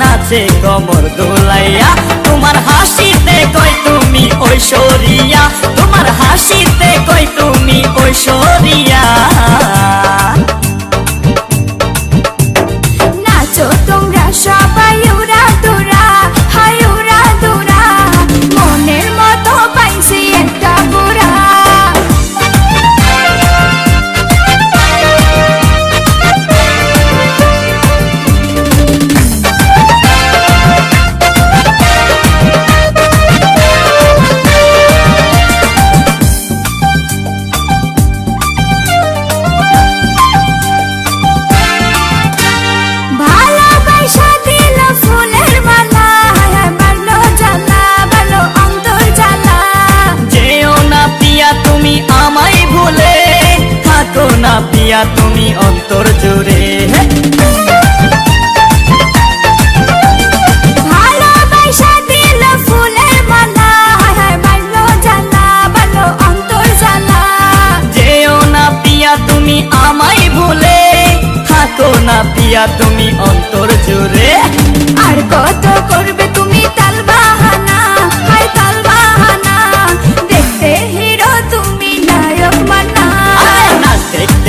নাচে কমর দোলাইয়া তোমার হাসিতে না তুমি অন্তর জুড়ে। তুমি আমায় ভুলে থাকো না পিয়া তুমি অন্তর জুড়ে। আর কত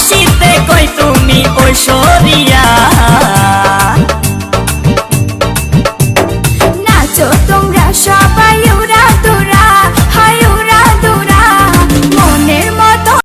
হাসিতে কই তুমি ঐশ্বরিয়া নাচো তোমরা সবাই